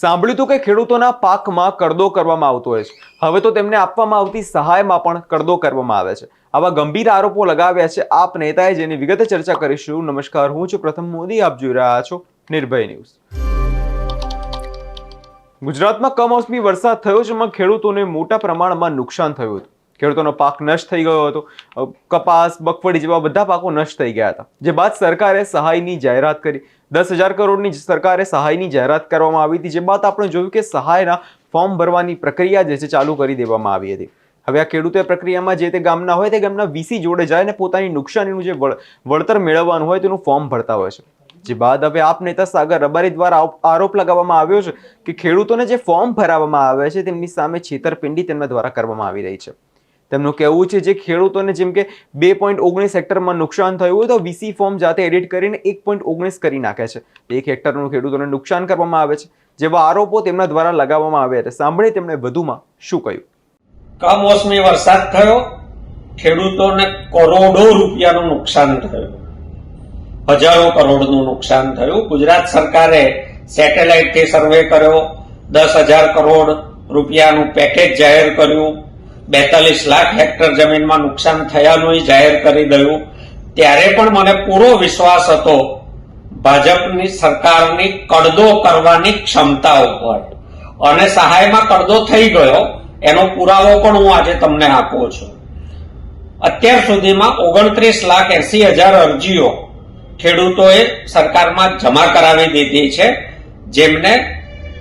સાંભળ્યું હતું કે ખેડૂતોના પાકમાં કરદો કરવામાં આવતો હોય છે. હવે તો તેમને આપવામાં આવતી સહાયમાં પણ કરદો કરવામાં આવે છે. આવા ગંભીર આરોપો લગાવ્યા છે આપ નેતાએ જેની વિગતે ચર્ચા કરીશું. નમસ્કાર, હું છું પ્રથમ મોદી. આપ જોઈ રહ્યા છો નિર્ભય ન્યૂઝ. ગુજરાતમાં કમોસમી વરસાદ થયો છે ખેડૂતોને મોટા પ્રમાણમાં નુકસાન થયું હતું. ખેડૂતોનો પાક નષ્ટ થઈ ગયો હતો. કપાસ મગફળી જેવા બધા પાકો નષ્ટ થઈ ગયા હતા. જે બાદ સરકારે સહાયની જાહેરાત કરી. દસ હજાર કરોડની સરકારે સહાયની જાહેરાત કરવામાં આવી હતી. જે બાદ આપણે જોયું કે સહાયના ફોર્મ ભરવાની પ્રક્રિયા જે છે ચાલુ કરી દેવામાં આવી હતી. હવે આ ખેડૂતો પ્રક્રિયામાં જે તે ગામના હોય તે ગામના વીસી જોડે જાય અને પોતાની નુકસાનીનું જે વળ- વળતર મેળવવાનું હોય તેનું ફોર્મ ભરતા હોય છે. જે બાદ હવે આપ નેતા સાગર રબારી દ્વારા આરોપ લગાવવામાં આવ્યો છે કે ખેડૂતોને જે ફોર્મ ભરાવવામાં આવે છે તેમની સામે છેતરપિંડી તેમના દ્વારા કરવામાં આવી રહી છે. તેમનું કહેવું છે, જે ખેડૂતોને જેમ કે બે પોઈન્ટ ઓગણીસ હેક્ટરમાં નુકસાન થયું હોય તો વીસી ફોર્મ જાતે એડિટ કરીને એક પોઈન્ટ ઓગણીસ કરી નાખે છે. એક હેક્ટરનું ખેડૂતોને નુકસાન કરવામાં આવે છે, જેવા આરોપો તેમના દ્વારા લગાવવામાં આવ્યા છે સાંભળી તેમણે વધુમાં શું કહ્યું. કમોસમી વરસાદ થયો, ખેડૂતોને કરોડો રૂપિયાનું નુકસાન થયું. હજારો કરોડનું નુકસાન થયું. ગુજરાત સરકારે સેટેલાઇટથી સર્વે કર્યો. દસ હજાર કરોડ રૂપિયાનું પેકેજ જાહેર કર્યું. બેતાલીસ લાખ હેક્ટર જમીનમાં નુકસાન થયાનું જાહેર કરી દયું. ત્યારે પણ મને પૂરો વિશ્વાસ હતો ભાજપની સરકારની કડદો કરવાની ક્ષમતા ઉપર. અને સહાયમાં કડદો થઈ ગયો, એનો પુરાવો પણ હું આજે તમને આપું છું. અત્યાર સુધીમાં ઓગણત્રીસ લાખ એસી હજાર અરજીઓ ખેડૂતોએ સરકારમાં જમા કરાવી દીધી છે, જેમને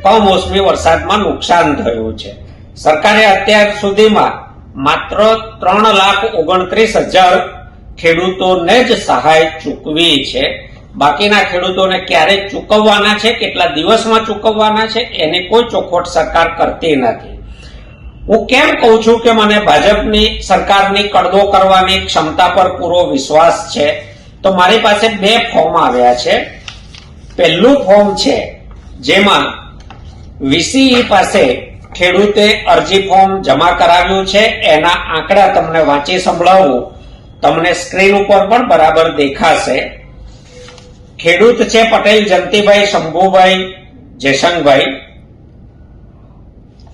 કમોસમી વરસાદમાં નુકસાન થયું છે. સરકારે અત્યાર સુધીમાં માત્ર ત્રણ લાખ ઓગણત્રીસ હજાર ખેડૂતોને જ સહાય ચૂકવી છે. બાકીના ખેડૂતોને ક્યારે ચૂકવવાના છે, કેટલા દિવસમાં ચૂકવવાના છે, એની કોઈ ચોખવટ સરકાર કરતી નથી. હું કેમ કહું છું કે મને ભાજપની સરકારની કડદો કરવાની ક્ષમતા પર પૂરો વિશ્વાસ છે, તો મારી પાસે બે ફોર્મ આવ્યા છે. પહેલું ફોર્મ છે, જેમાં વીસીઈ પાસે ખેડૂતે અરજી ફોર્મ જમા કરાવ્યું છે, એના આંકડા તમને વાંચી સંભળાવું. તમને સ્ક્રીન ઉપર પણ બરાબર દેખાશે. ખેડૂત છે પટેલ જંતીભાઈ શંભુભાઈ જયશંકભાઈ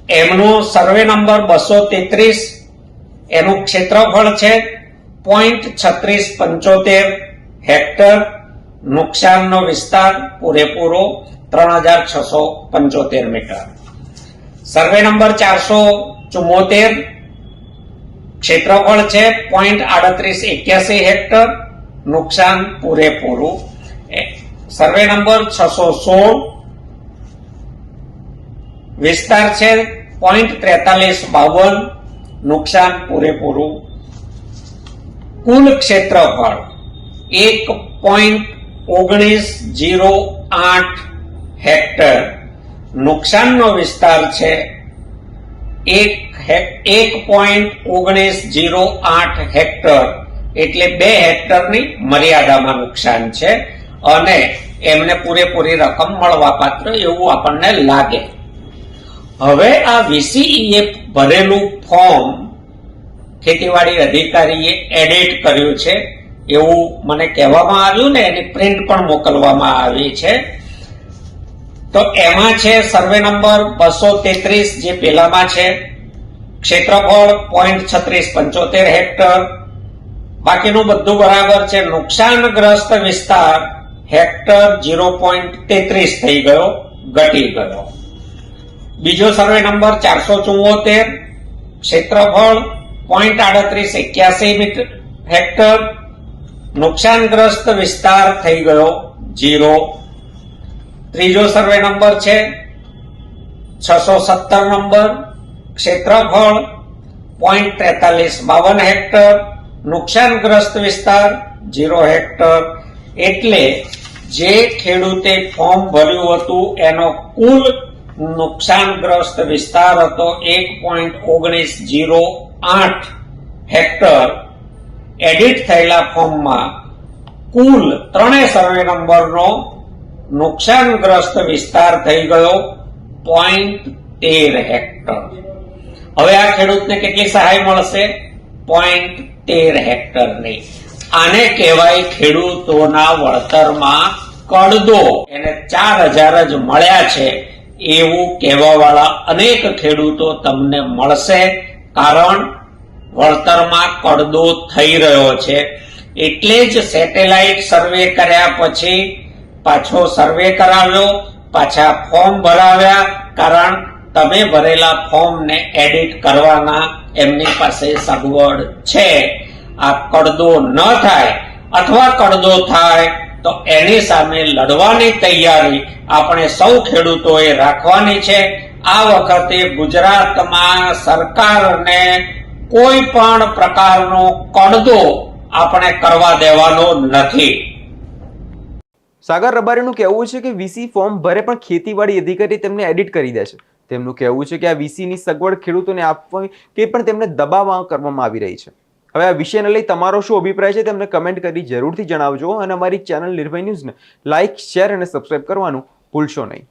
એમનો સર્વે નંબર બસો તેત્રીસ. એનું ક્ષેત્રફળ છે પોઈન્ટ છત્રીસ પંચોતેર હેક્ટર. નુકસાનનો વિસ્તાર પૂરેપૂરો ત્રણ હજાર છસો પંચોતેર મીટર. સર્વે નંબર ચારસો ચુમ્મોતેર ક્ષેત્રફળ છે પોઈન્ટ આડત્રીસ એક્યાસી હેક્ટર. નુકસાન પૂરેપૂરું. સર્વે નંબર છસો સોળ. વિસ્તાર છે પોઈન્ટ ત્રેતાલીસ બાવન. નુકસાન પૂરેપૂરું. કુલ ક્ષેત્રફળ એક પોઈન્ટ ઓગણીસ જીરો આઠ હેક્ટર. નુકસાનનો વિસ્તાર છે. એક એક પોઈન્ટ ઓગણીસ જીરો આઠ હેક્ટર. એટલે બે હેક્ટરની મર્યાદામાં નુકસાન છે અને એમને પૂરેપૂરી રકમ મળવા પાત્ર એવું આપણને લાગે. હવે આ વીસીઈએ ભરેલું ફોર્મ ખેતીવાડી અધિકારીએ એડિટ કર્યું છે. એવું મને કહેવામાં આવ્યું ને એની પ્રિન્ટ પણ મોકલવામાં આવી છે. તો એમાં છે સર્વે નંબર બસો તેત્રીસ જે પેલામાં છે. ક્ષેત્રફળ પોઈન્ટ છત્રીસ, પંચોતેર હેક્ટર. બાકીનું બધું બરાબર છે. નુકસાનગ્રસ્ત વિસ્તાર હેક્ટર જીરો પોઈન્ટ તેત્રીસ થઈ ગયો, ઘટી ગયો. બીજો સર્વે નંબર ચારસો ચુમ્મોતેર ક્ષેત્રફળ પોઈન્ટ આડત્રીસ એક્યાસી મીટર હેક્ટર. નુકસાનગ્રસ્ત વિસ્તાર થઈ ગયો જીરો ત્રીજો સર્વે નંબર છે છસો સત્તર નંબર ક્ષેત્રફળ પોઈન્ટ તેતાલીસ, બાવન હેક્ટર, નુકસાનગ્રસ્ત વિસ્તાર ઝીરો હેક્ટર. એટલે જે ખેડૂતે ફોર્મ ભર્યું હતું, એનો કુલ નુકસાનગ્રસ્ત વિસ્તાર હતો એક પોઈન્ટ ઓગણીસ જીરો આઠ હેક્ટર. એડિટ થયેલા ફોર્મમાં કુલ ત્રણેય સર્વે નંબરનો નુકસાનગ્રસ્ત વિસ્તાર થઈ ગયો પોઈન્ટ તેર હેક્ટર હવે આ ખેડૂતને કેટલી સહાય મળશે? પોઈન્ટ તેર હેક્ટરની આને કહેવાય ખેડૂતોના વળતરમાં કડદો. એને ચાર હજાર જ મળ્યા છે. એવું કહેવાવાળા અનેક ખેડૂતો તમને મળશે કારણ વળતરમાં કડદો થઈ રહ્યો છે. એટલે જ સેટેલાઇટ સર્વે કર્યા પછી પાછો સર્વે કરાવ્યો પાછા ફોર્મ ભરાવ્યા કારણ તમે ભરેલા ફોર્મને એડિટ કરવાના એમની પાસે સગવડ છે. આ કડદો ન થાય અથવા કડદો થાય તો એની સામે લડવાની તૈયારી આપણે સૌ ખેડૂતોએ રાખવાની છે. આ વખતે ગુજરાતમાં સરકારને કોઈ પણ પ્રકારનો કડદો આપણે કરવા દેવાનો નથી. સાગર રબારીનું કહેવું છે કે વીસી ફોર્મ ભરે પણ ખેતીવાડી અધિકારી તેમને એડિટ કરી દે છે. તેમનું કહેવું છે કે આ વીસીની સગવડ ખેડૂતોને આપવાની કે પણ તેમને દબાવ કરવામાં આવી રહી છે. હવે આ વિષયને લઈ તમારો શું અભિપ્રાય છે તેમને કમેન્ટ કરી જરૂરથી જણાવજો અને અમારી ચેનલ નિર્ભય ન્યૂઝને લાઇક શેર અને સબસ્ક્રાઇબ કરવાનું ભૂલશો નહીં.